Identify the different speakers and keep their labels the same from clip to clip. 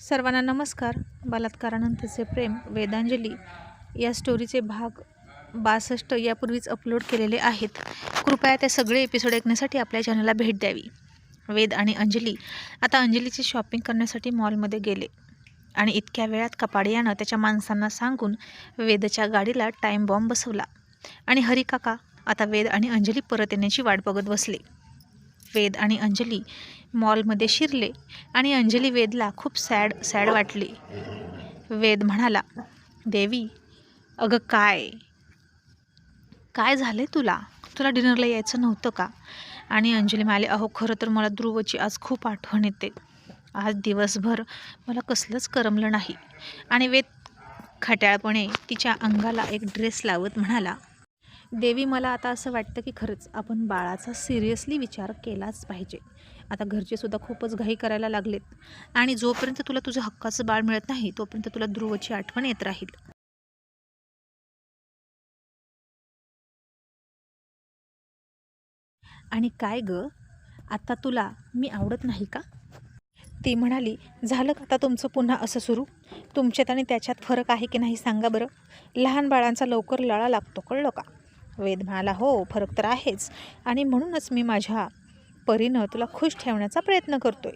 Speaker 1: सर्वांना नमस्कार. बलात्कारानंतरचे प्रेम वेदांजली या स्टोरीचे भाग बासष्ट यापूर्वीच अपलोड केलेले आहेत. कृपया ते सगळे एपिसोड ऐकण्यासाठी आपल्या चॅनलला भेट द्यावी. वेद आणि अंजली आता अंजलीची शॉपिंग करण्यासाठी मॉलमध्ये गेले. आणि इतक्या वेळात कपाडियानं त्याच्या माणसांना सांगून वेदच्या गाडीला टाईम बॉम्ब बसवला. आणि हरी काका आता वेद आणि अंजली परत येण्याची वाट बघत बसले. वेद आणि अंजली मॉलमध्ये शिरले आणि अंजली वेदला खूप सॅड सॅड वाटली. वेद म्हणाला देवी अगं काय? काय झाले तुला? तुला डिनरला यायचं नव्हतं का? आणि अंजली म्हणाले अहो खरं तर मला ध्रुवची आज खूप आठवण येते. आज दिवसभर मला कसलंच करमलं नाही. आणि वेद खट्याळपणे तिच्या अंगाला एक ड्रेस लावत म्हणाला देवी मला आता असं वाटतं की खरंच आपण बाळाचा सिरियसली विचार केलाच पाहिजे. आता घरचेसुद्धा खूपच घाई करायला लागलेत. आणि जोपर्यंत तुला तुझं हक्काचं बाळ मिळत नाही तोपर्यंत तुला ध्रुवची आठवण येत राहील. आणि काय ग? आता तुला मी आवडत नाही का? ती म्हणाली झालं का आता तुमचं पुन्हा असं सुरू? तुमच्यात आणि त्याच्यात फरक आहे की नाही सांगा बरं? लहान बाळांचा लवकर लळा लागतो कळलं का? वेद म्हणाला हो फरक तर आहेच. आणि म्हणूनच मी माझ्या परीनं तुला खुश ठेवण्याचा प्रयत्न करतोय.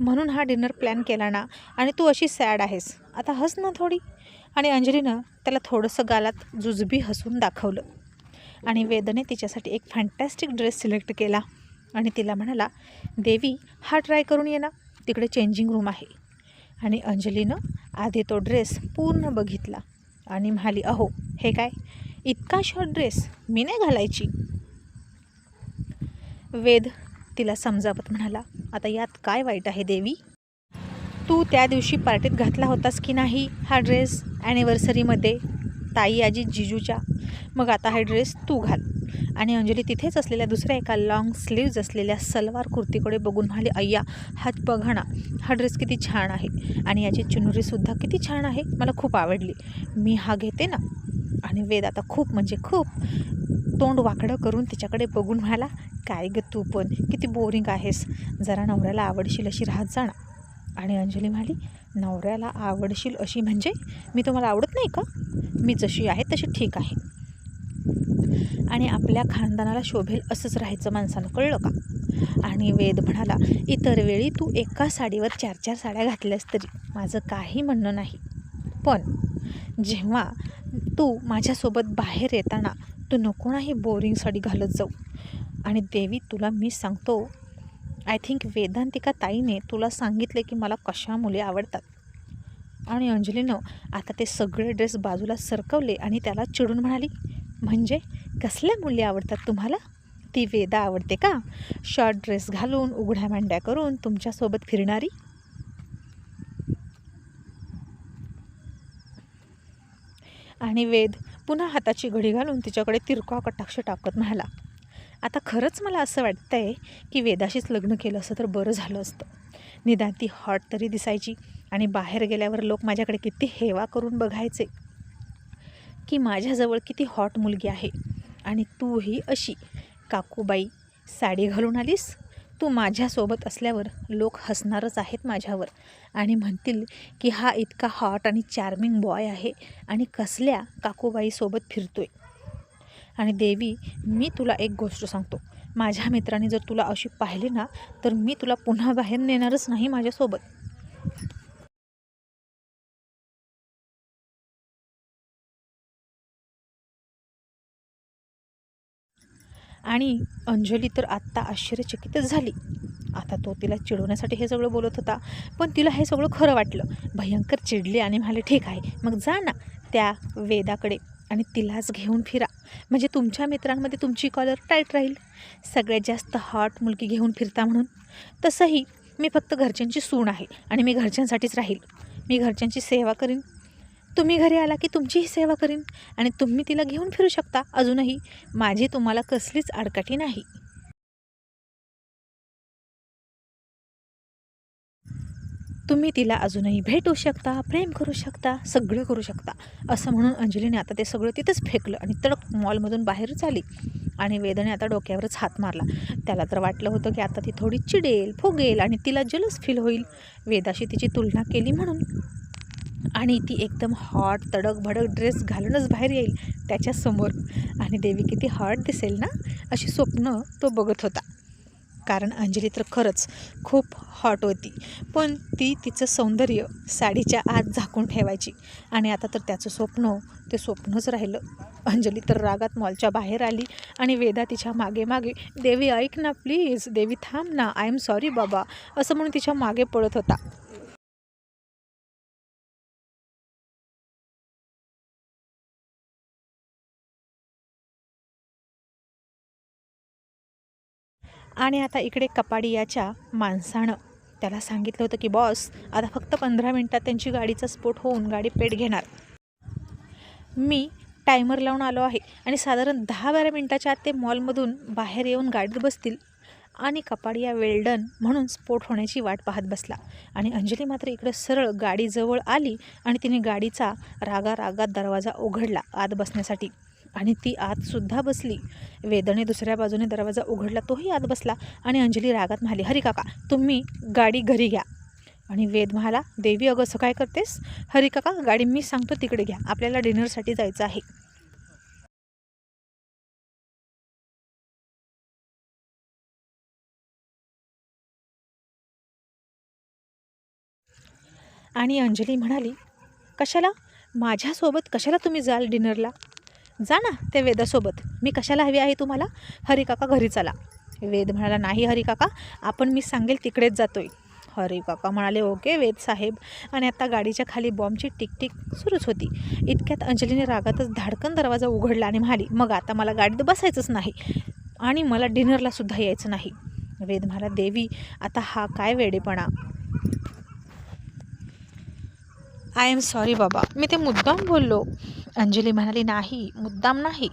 Speaker 1: म्हणून हा डिनर प्लॅन केला ना. आणि तू अशी सॅड आहेस. आता हस ना थोडी. आणि अंजलीनं त्याला थोडंसं गालात जुजबी हसून दाखवलं. आणि वेदने तिच्यासाठी एक फॅन्टॅस्टिक ड्रेस सिलेक्ट केला. आणि तिला म्हणाला देवी हा ट्राय करून ये ना. तिकडे चेंजिंग रूम आहे. आणि अंजलीनं आधी तो ड्रेस पूर्ण बघितला. आणि म्हणाली अहो हे काय? इतका शॉर्ट ड्रेस मी नाही घालायची. वेद तिला समजावत म्हणाला आता यात काय वाईट आहे देवी? तू त्या दिवशी पार्टीत घातला होतास की नाही हा ड्रेस ॲनिव्हर्सरीमध्ये ताई आजी जिजूच्या. मग आता हा ड्रेस तू घाल. आणि अंजली तिथेच असलेल्या दुसऱ्या एका लाँग स्लीव्ज असलेल्या सलवार कुर्तीकडे बघून म्हणाली अय्या हा बघा ना हा ड्रेस किती छान आहे. आणि याची चुनरीसुद्धा किती छान आहे. मला खूप आवडली. मी हा घेते ना. आणि वेद आता खूप म्हणजे खूप तोंड वाकडं करून तिच्याकडे बघून म्हणाला काय ग तू पण किती बोरिंग आहेस. जरा नवऱ्याला आवडशील अशी राहत जा आणि अंजली म्हणाली नवऱ्याला आवडशील अशी म्हणजे मी तुम्हाला आवडत नाही का? मी जशी आहे तशी ठीक आहे. आणि आपल्या खानदानाला शोभेल असंच राहायचं माणसानं कळलं का? आणि वेद म्हणाला इतर वेळी तू एका साडीवर चार चार साड्या घातल्यास तरी माझं काही म्हणणं नाही. पण जेव्हा तू माझ्यासोबत बाहेर येताना तू नको नाही बोरिंग साडी घालत जाऊ. आणि देवी तुला मी सांगतो आय थिंक वेदांतिका ताईने तुला सांगितले की मला कशा मुले आवडतात. आणि अंजलीनं आता ते सगळे ड्रेस बाजूला सरकवले आणि त्याला चिडून म्हणाली म्हणजे कसल्या मुली आवडतात तुम्हाला? ती वेदा आवडते का? शॉर्ट ड्रेस घालून उघड्या मांड्या करून तुमच्यासोबत फिरणारी? आणि वेद पुन्हा हाताची घडी घालून तिच्याकडे तिरका कटाक्ष टाकत म्हणाला आता खरंच मला असं वाटतं आहे की वेदाशीच लग्न केलं असं तर बरं झालं असतं. निदान ती हॉट तरी दिसायची आणि बाहेर गेल्यावर लोक माझ्याकडे किती हेवा करून बघायचे. की माझ्याजवळ किती हॉट मुलगी आहे आणि तूही अशी काकूबाई साडी घालून आलीस? तू माझ्यासोबत असल्यावर लोक हसणारच आहेत माझ्यावर. आणि म्हणतील की हा इतका हॉट आणि चार्मिंग बॉय आहे आणि कसल्या काकूबाईसोबत फिरतोय. आणि देवी मी तुला एक गोष्ट सांगतो. माझ्या मित्राने जर तुला अशी पाहिली ना तर मी तुला पुन्हा बाहेर नेणारच नाही माझ्यासोबत. आणि अंजली तर आत्ता आश्चर्यचकितच झाली. आता तो तिला चिडवण्यासाठी हे सगळं बोलत होता पण तिला हे सगळं खरं वाटलं. भयंकर चिडले आणि म्हणाले ठीक आहे मग जा ना त्या वेदाकडे आणि तिलाच घेऊन फिरा. म्हणजे तुमच्या मित्रांमध्ये तुमची कॉलर टाईट राहील. सगळ्यात जास्त हॉट मुलगी घेऊन फिरता म्हणून. तसंही मी फक्त घरच्यांची सून आहे आणि मी घरच्यांसाठीच राहील. मी घरच्यांची सेवा करीन. तुम्ही घरी आला की तुमचीही सेवा करीन आणि तुम्ही तिला घेऊन फिरू शकता. अजूनही माझी तुम्हाला कसलीच आडकाठी नाही. तुम्ही तिला अजूनही भेटू शकता प्रेम करू शकता सगळं करू शकता. असं म्हणून अंजलीने आता ते सगळं तिथंच फेकलं आणि तडक मॉलमधून बाहेरच आली आणि वेदने आता डोक्यावरच हात मारला. त्याला तर वाटलं होतं की आता ती थोडी चिडेल फुगेल आणि तिला जलस फील होईल. वेदाशी तिची तुलना केली म्हणून आणि ती एकदम हॉट तडक भडक ड्रेस घालूनच बाहेर येईल त्याच्यासमोर. आणि देवी किती हॉट दिसेल ना अशी स्वप्न तो बघत होता. कारण अंजली तर खरंच खूप हॉट होती. पण ती तिचं सौंदर्य साडीच्या आत झाकून ठेवायची. आणि आता तर त्याचं स्वप्न ते स्वप्नच राहिलं. अंजली तर रागात मॉलच्या बाहेर आली आणि वेदा तिच्यामागे मागे देवी ऐक ना प्लीज देवी थांब ना आय एम सॉरी बाबा असं म्हणून तिच्यामागे पळत होता. आणि आता इकडे कपाडियाच्या माणसानं त्याला सांगितलं होतं की बॉस आता फक्त पंधरा मिनटात त्यांची गाडीचा स्फोट होऊन गाडी पेट घेणार. मी टायमर लावून आलो आहे आणि साधारण दहा बारा मिनटाच्या आत ते मॉलमधून बाहेर येऊन गाडीत बसतील आणि कपाडिया वेल्डन म्हणून स्फोट होण्याची वाट पाहत बसला. आणि अंजली मात्र इकडे सरळ गाडीजवळ आली आणि तिने गाडीचा रागारागात दरवाजा उघडला आत बसण्यासाठी. आणि ती आतसुद्धा बसली. वेदने दुसऱ्या बाजूने दरवाजा उघडला तोही आत बसला आणि अंजली रागात म्हणाली हरी काका तुम्ही गाडी घरी घ्या. आणि वेद म्हणाला देवी अगं असं काय करतेस? हरी काका गाडी मी सांगतो तिकडे घ्या. आपल्याला डिनरसाठी जायचं आहे. आणि अंजली म्हणाली कशाला? माझ्यासोबत कशाला तुम्ही जाल डिनरला? जा ना त्या वेदासोबत. मी कशाला हवी आहे तुम्हाला? हरी काका घरी चला. वेद म्हणाला नाही हरी काका आपण मी सांगेल तिकडेच जातोय. हरी काका म्हणाले ओके वेद साहेब. आणि आता गाडीच्या खाली बॉम्बची टिकटिक सुरूच होती. इतक्यात अंजलीने रागातच धाडकन दरवाजा उघडला आणि म्हणाली मग आता मला गाडीत बसायचंच नाही आणि मला डिनरला सुद्धा यायचं नाही. वेद म्हणाला देवी आता हा काय वेडेपणा. आय एम सॉरी बाबा. मी ते मुद्दाम बोललो. अंजली म्हणाली नाही मुद्दाम नाही.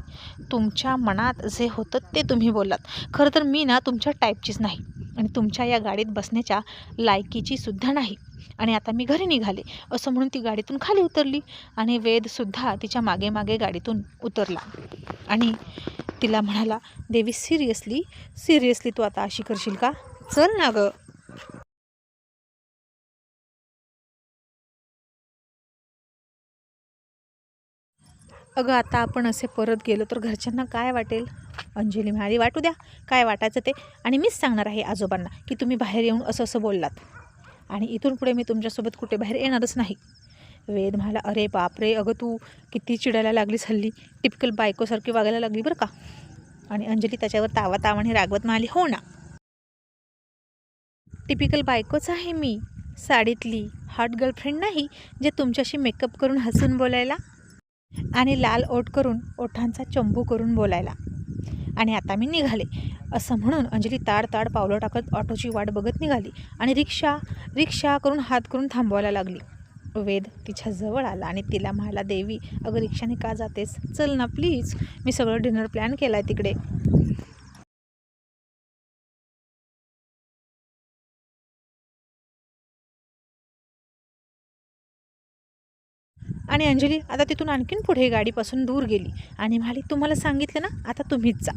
Speaker 1: तुमच्या मनात जे होतं ते तुम्ही बोललात. खरं तर मी ना तुमच्या टाईपचीच नाही आणि तुमच्या या गाडीत बसण्याच्या लायकीची सुद्धा नाही. आणि आता मी घरी निघाले. असं म्हणून ती गाडीतून खाली उतरली आणि वेदसुद्धा तिच्यामागे मागे गाडीतून उतरला. आणि तिला म्हणाला देवी सिरियसली सिरियसली तू आता अशी करशील का? चल ना गं. अगं आता आपण असे परत गेलो तर घरच्यांना काय वाटेल? अंजली म्हणाली वाटू द्या काय वाटायचं ते. आणि मीच सांगणार आहे आजोबांना की तुम्ही बाहेर येऊन असं असं बोललात. आणि इथून पुढे मी तुमच्यासोबत कुठे बाहेर येणारच नाही. वेद म्हणाला अरे बापरे अगं तू किती चिडायला लागलीस हल्ली. टिपिकल बायकोसारखी वागायला लागली बरं का? आणि अंजली त्याच्यावर तावा तावाने रागवत म्हणाली हो ना. टिपिकल बायकोच आहे मी साडीतली. हॉट गर्लफ्रेंड नाही जे तुमच्याशी मेकअप करून हसून बोलायला आणि लाल ओठ करून ओठांचा चंबू करून बोलायला. आणि आता मी निघाले. असं म्हणून अंजली ताड ताड पावलं टाकत ऑटोची वाट बघत निघाली आणि रिक्षा रिक्षा करून हात करून थांबवायला लागली. वेद तिच्या जवळ आला आणि तिला म्हणाला देवी अगं रिक्षाने का जातेस? चल ना प्लीज मी सगळं डिनर प्लॅन केला आहे तिकडे. आणि अंजली आता तिथून आणखीन पुढे गाडीपासून दूर गेली. आणि म्हणाली तुम्हाला सांगितलं ना आता तुम्हीच जा.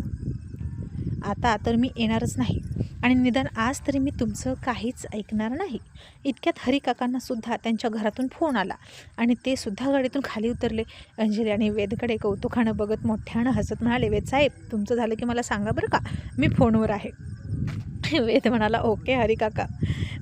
Speaker 1: आता तर मी येणारच नाही. आणि निदान आज तरी मी तुमचं काहीच ऐकणार नाही. इतक्यात हरिकाकांना सुद्धा त्यांच्या घरातून फोन आला आणि ते सुद्धा गाडीतून खाली उतरले. अंजली आणि वेदकडे कौतुकानं बघत मोठ्यानं हसत म्हणाले वेद साहेब तुमचं झालं की मला सांगा बरं का? मी फोनवर आहे. वेद म्हणाला ओके हरी काका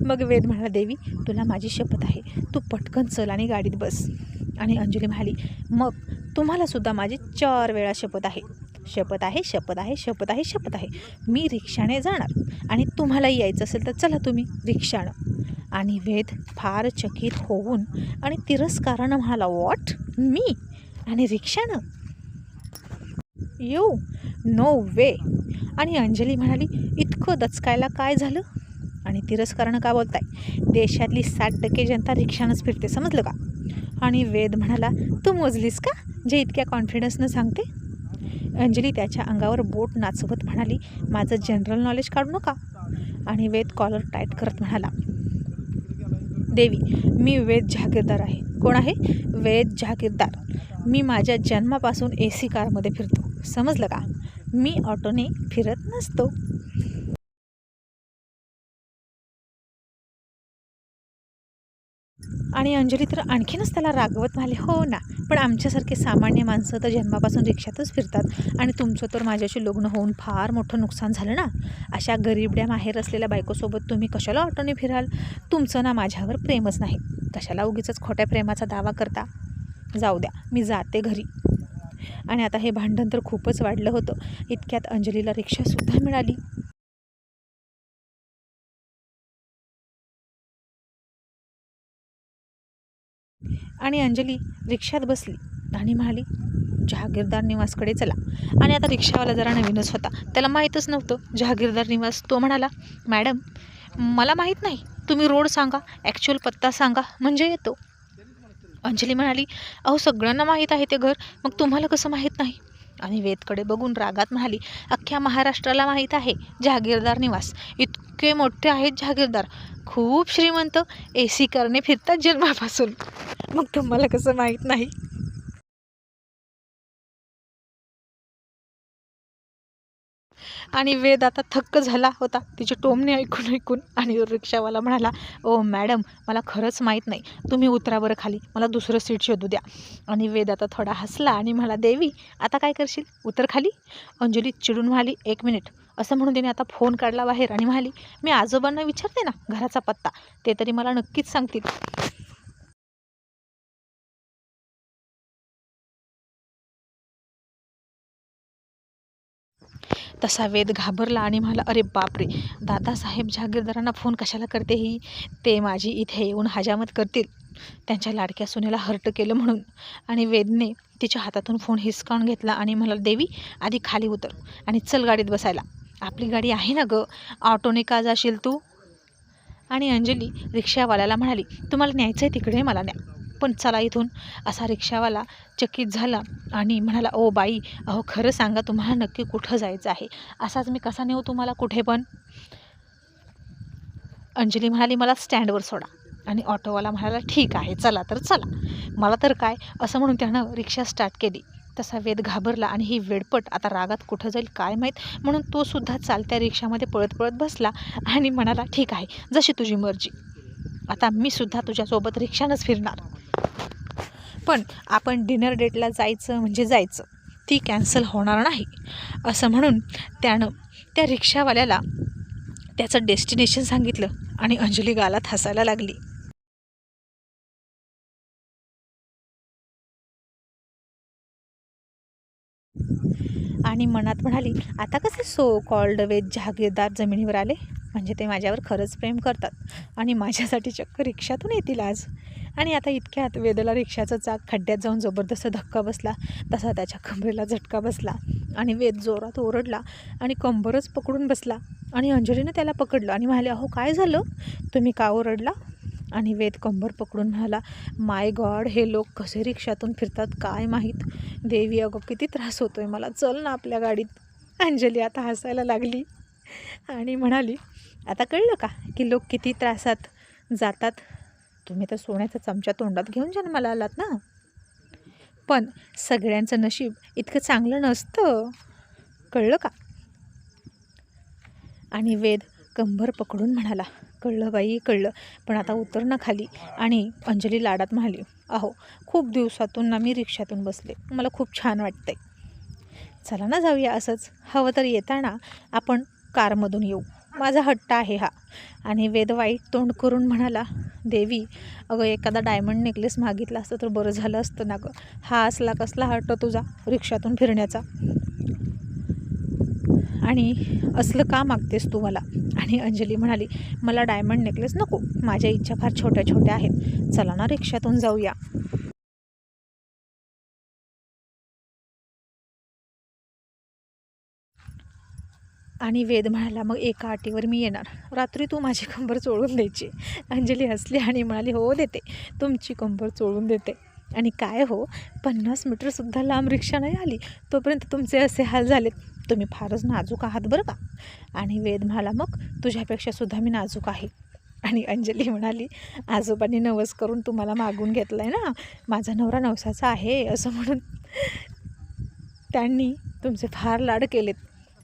Speaker 1: मग वेद म्हणाला देवी तुला माझी शपथ आहे. तू पटकन चल आणि गाडीत बस. आणि अंजली म्हणाली मग तुम्हालासुद्धा माझी चार वेळा शपथ आहे. शपथ आहे शपथ आहे शपथ आहे शपथ आहे. मी रिक्षाने जाणार आणि तुम्हालाही यायचं असेल तर चला तुम्ही रिक्षानं. आणि वेद फार चकित होऊन आणि तिरस्कारानं म्हणाला वॉट? मी? आणि रिक्षानं? येऊ नो वे. आणि अंजली म्हणाली इतकं दचकायला काय झालं? आणि तिरस्कारानं का बोलताय देशातली साठ टक्के जनता रिक्षानंच फिरते समजलं का? आणि वेद म्हणाला तू मोजलीस का? जे इतक्या कॉन्फिडन्सनं सांगते. अंजली त्याच्या अंगावर बोट नाचवत म्हणाली माझं जनरल नॉलेज काढू नका. आणि वेद कॉलर टाईट करत म्हणाला देवी मी वेद जहागीरदार आहे. कोण आहे? वेद जहागीरदार. मी माझ्या जन्मापासून ए सी कारमध्ये फिरतो. समजलं का? मी ऑटोने फिरत नसतो. आणि अंजली तर आणखीनच त्याला रागवत म्हणाले हो ना पण आमच्यासारखे सामान्य माणसं तर जन्मापासून रिक्षातच फिरतात आणि तुमचं तर माझ्याशी लग्न होऊन फार मोठं नुकसान झालं ना? अशा गरीबड्या माहेर असलेल्या बायकोसोबत तुम्ही कशाला ऑटोने फिराल? तुमचं ना माझ्यावर प्रेमच नाही. कशाला उगीच खोट्या प्रेमाचा दावा करता? जाऊ द्या मी जाते घरी. आणि आता हे भांडण तर खूपच वाढलं होतं. इतक्यात अंजलीला रिक्षासुद्धा मिळाली. आणि अंजली रिक्षात बसली. आणि म्हणाली जहागीरदार निवासकडे चला. आणि आता रिक्षावाला जरा नवीनच होता. त्याला माहीतच नव्हतं जहागीरदार निवास. तो म्हणाला मॅडम मला माहीत नाही. तुम्ही रोड सांगा ॲक्च्युअल पत्ता सांगा म्हणजे येतो. अंजली म्हणाली अहो सगळ्यांना माहीत आहे ते घर. मग तुम्हाला कसं माहीत नाही? आणि वेदकडे बघून रागात म्हणाली अख्ख्या महाराष्ट्राला माहीत आहे जहागीरदार निवास. इतके मोठे आहेत जहागीरदार. खूप श्रीमंत. ए सी करणे फिरतात जन्मापासून. मग तुम्हाला कसं माहीत नाही? आणि वेद आता थक्क झाला होता. तिचे टोमणे ऐकून ऐकून आणि रिक्षावाला म्हणाला ओ मॅडम मला खरंच माहीत नाही. तुम्ही उतरा बरं खाली. मला दुसरं सीट शोधू द्या. आणि वेद आता थोडा हसला आणि म्हणाला देवी आता काय करशील? उतर खाली. अंजली चिडून म्हणाली एक मिनिट. असं म्हणून तिने आता फोन काढला बाहेर आणि म्हणाली मी आजोबांना विचारते ना घराचा पत्ता. ते तरी मला नक्कीच सांगतील. तसा वेद घाबरला आणि म्हणाला अरे बापरे दादासाहेब जहागीरदारांना फोन कशाला करते ही? ते माझी इथे येऊन हजामत करतील. त्यांच्या लाडक्या सुनेला हर्ट केलं म्हणून आणि वेदने तिच्या हातातून फोन हिसकावून घेतला आणि मला देवी आधी खाली उतर आणि चल गाडीत बसायला. आपली गाडी आहे ना गं? ऑटोने का जाशील तू? आणि अंजली रिक्षावाल्याला म्हणाली तुम्हाला न्यायचं आहे तिकडे मला न्या. पण चला इथून असा रिक्षावाला चकित झाला आणि म्हणाला ओ बाई अहो खरं सांगा तुम्हाला नक्की कुठं जायचं आहे? असाच मी कसा नेऊ तुम्हाला कुठे पण? अंजली म्हणाली मला स्टँडवर सोडा. आणि ऑटोवाला म्हणाला ठीक आहे चला तर चला. मला तर काय? असं म्हणून त्यानं रिक्षा स्टार्ट केली. तसा वेद घाबरला आणि ही वेडपट आता रागात कुठं जाईल काय माहीत? म्हणून तो सुद्धा चालत्या रिक्षामध्ये पळत पळत बसला आणि म्हणाला ठीक आहे जशी तुझी मर्जी. आता मी सुद्धा तुझ्यासोबत रिक्षानंच फिरणार. पण आपण डिनर डेटला जायचं म्हणजे जायचं. ती कॅन्सल होणार नाही. असं म्हणून त्यानं त्या रिक्षावाल्याला त्याचं डेस्टिनेशन सांगितलं आणि अंजली गालात हसायला लागली. आणि मनात म्हणाली आता कसे सो कॉल्ड वेद जहागीरदार जमिनीवर आले? म्हणजे ते माझ्यावर खरंच प्रेम करतात आणि माझ्यासाठी चक्क रिक्षातून येतील आज. आणि आता इतक्यात वेदला रिक्षाचा चाक खड्ड्यात जाऊन जबरदस्त धक्का बसला तसा त्याच्या कंबरेला झटका बसला आणि वेद जोरात ओरडला आणि कंबरच पकडून बसला आणि अंजलीनं त्याला पकडलं आणि म्हणाले अहो काय झालं? तुम्ही का ओरडला? आणि वेद कंबर पकडून म्हणाला माय गॉड हे लोक कसे रिक्षातून फिरतात काय माहीत? देवी अगं किती त्रास होतोय मला. चल ना आपल्या गाडीत. अंजली आता हसायला लागली आणि म्हणाली आता कळलं का की लोक किती त्रासात जातात? तुम्ही तर सोन्याचा चमचा तोंडात घेऊन जन्माला आलात ना? पण सगळ्यांचं नशीब इतकं चांगलं नसतं. कळलं का? आणि वेद कंबर पकडून म्हणाला कळलं बाई कळलं. पण आता उतर ना खाली. आणि अंजली लाडात म्हणाली अहो खूप दिवसातून ना मी रिक्षातून बसले. मला खूप छान वाटतंय. चला ना जाऊया असंच. हवं तर येताना आपण कारमधून येऊ. माझा हट्ट आहे हा. आणि वेद वाईट तोंड करून म्हणाला देवी अगं एखादा डायमंड नेकलेस मागितला असतं तर बरं झालं असतं ना गं. हा असला कसला हट्ट तुझा रिक्षातून फिरण्याचा. आणि असलं का मागतेस तू मला? आणि अंजली म्हणाली मला डायमंड नेकलेस नको. माझ्या इच्छा फार छोट्या छोट्या आहेत. चला ना रिक्षातून जाऊया. आणि वेद म्हणाला मग एका अटीवर मी येणार. रात्री तू माझी कंबर चोळून द्यायची. अंजली हसली आणि म्हणाली हो देते. तुमची कंबर चोळून देते. आणि काय हो पन्नास मीटरसुद्धा लांब रिक्षा नाही आली. तोपर्यंत तुमचे असे हाल झालेत. तुम्ही फारच नाजूक आहात बरं का? आणि वेद म्हणाला मग तुझ्यापेक्षा सुद्धा मी नाजूक आहे. आणि अंजली म्हणाली आजोबांनी नवस करून तुम्हाला मागून घेतलं आहे ना? माझा नवरा नवसाचा आहे असं म्हणून त्यांनी तुमचे फार लाड केलेत.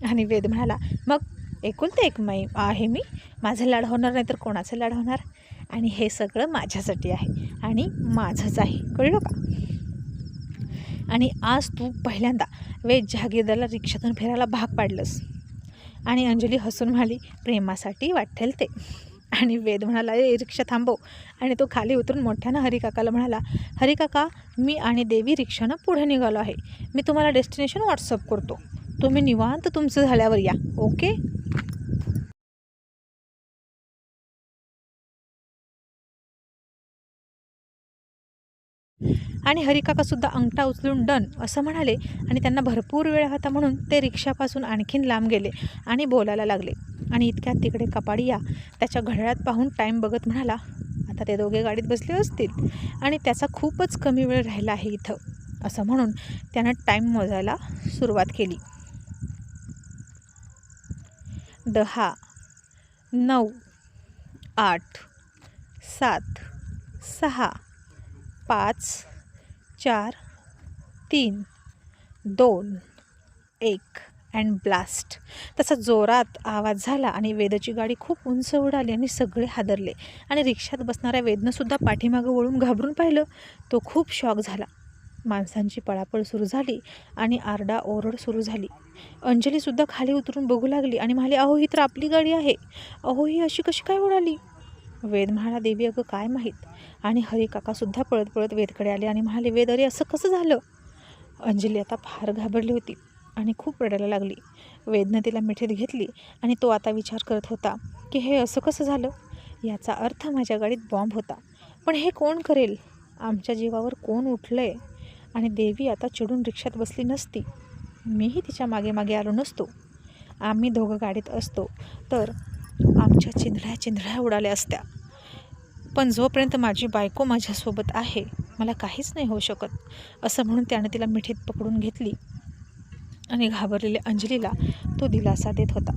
Speaker 1: आणि वेद म्हणाला मग एकुलते एक मै आहे मी? माझं लाड होणार नाही तर कोणाचं लाड होणार? आणि हे सगळं माझ्यासाठी आहे आणि माझंच आहे. कळलं का? आणि आज तू पहिल्यांदा वेद जहागीरदारला रिक्षातून फिरायला भाग पाडलंस. आणि अंजली हसून म्हणाली प्रेमासाठी वाटेल ते. आणि वेद म्हणाला ए रिक्षा थांबव. आणि तो खाली उतरून मोठ्यानं हरिकाकाला म्हणाला हरिकाका मी आणि देवी रिक्षानं पुढे निघालो आहे. मी तुम्हाला डेस्टिनेशन व्हॉट्सअप करतो. तुम्ही निवांत तुमचं झाल्यावर या. ओके? आणि हरिकाकासुद्धा अंगठा उचलून डन असं म्हणाले आणि त्यांना भरपूर वेळ होता म्हणून ते रिक्षापासून आणखीन लांब गेले आणि बोलायला लागले. आणि इतक्यात तिकडे कपाडिया त्याच्या घड्याळात पाहून टाईम बघत म्हणाला आता ते दोघे गाडीत बसले असतील आणि त्याचा खूपच कमी वेळ राहिला आहे इथं असं म्हणून त्यानं टाईम मोजायला सुरुवात केली. दहा नऊ आठ सात सहा पाच चार तीन दोन एक अँड ब्लास्ट तसा जोरात आवाज झाला आणि वेदाची गाडी खूप उंच उडाली आणि सगळे हादरले. आणि रिक्षात बसणाऱ्या वेदनंसुद्धा पाठीमागं वळून घाबरून पाहिलं. तो खूप शॉक झाला. माणसांची पळापळ सुरू झाली आणि आरडा ओरड सुरू झाली. अंजलीसुद्धा खाली उतरून बघू लागली आणि म्हणाली अहो ही तर आपली गाडी आहे. अहो ही अशी कशी काय उडाली? वेद म्हणाला देवी अगं काय माहीत? आणि हरिकाकासुद्धा पळत पळत वेदकडे आले आणि म्हणाले वेद अरे असं कसं झालं? अंजली आता फार घाबरली होती आणि खूप रडायला लागली. वेदनं तिला मिठीत घेतली आणि तो आता विचार करत होता की हे असं कसं झालं? याचा अर्थ माझ्या गाडीत बॉम्ब होता. पण हे कोण करेल? आमच्या जीवावर कोण उठलं आहे आणि देवी आता चिडून रिक्षात बसली नसती. मीही तिच्यामागे मागे आलो नसतो. आम्ही दोघं गाडीत असतो. तर आमच्या चिंधळ्या चिंधळ्या उडाल्या असत्या. पण जोपर्यंत माझी बायको माझ्यासोबत आहे मला काहीच नाही होऊ शकत असं म्हणून त्यानं तिला मिठीत पकडून घेतली आणि घाबरलेल्या अंजलीला तो दिलासा देत होता.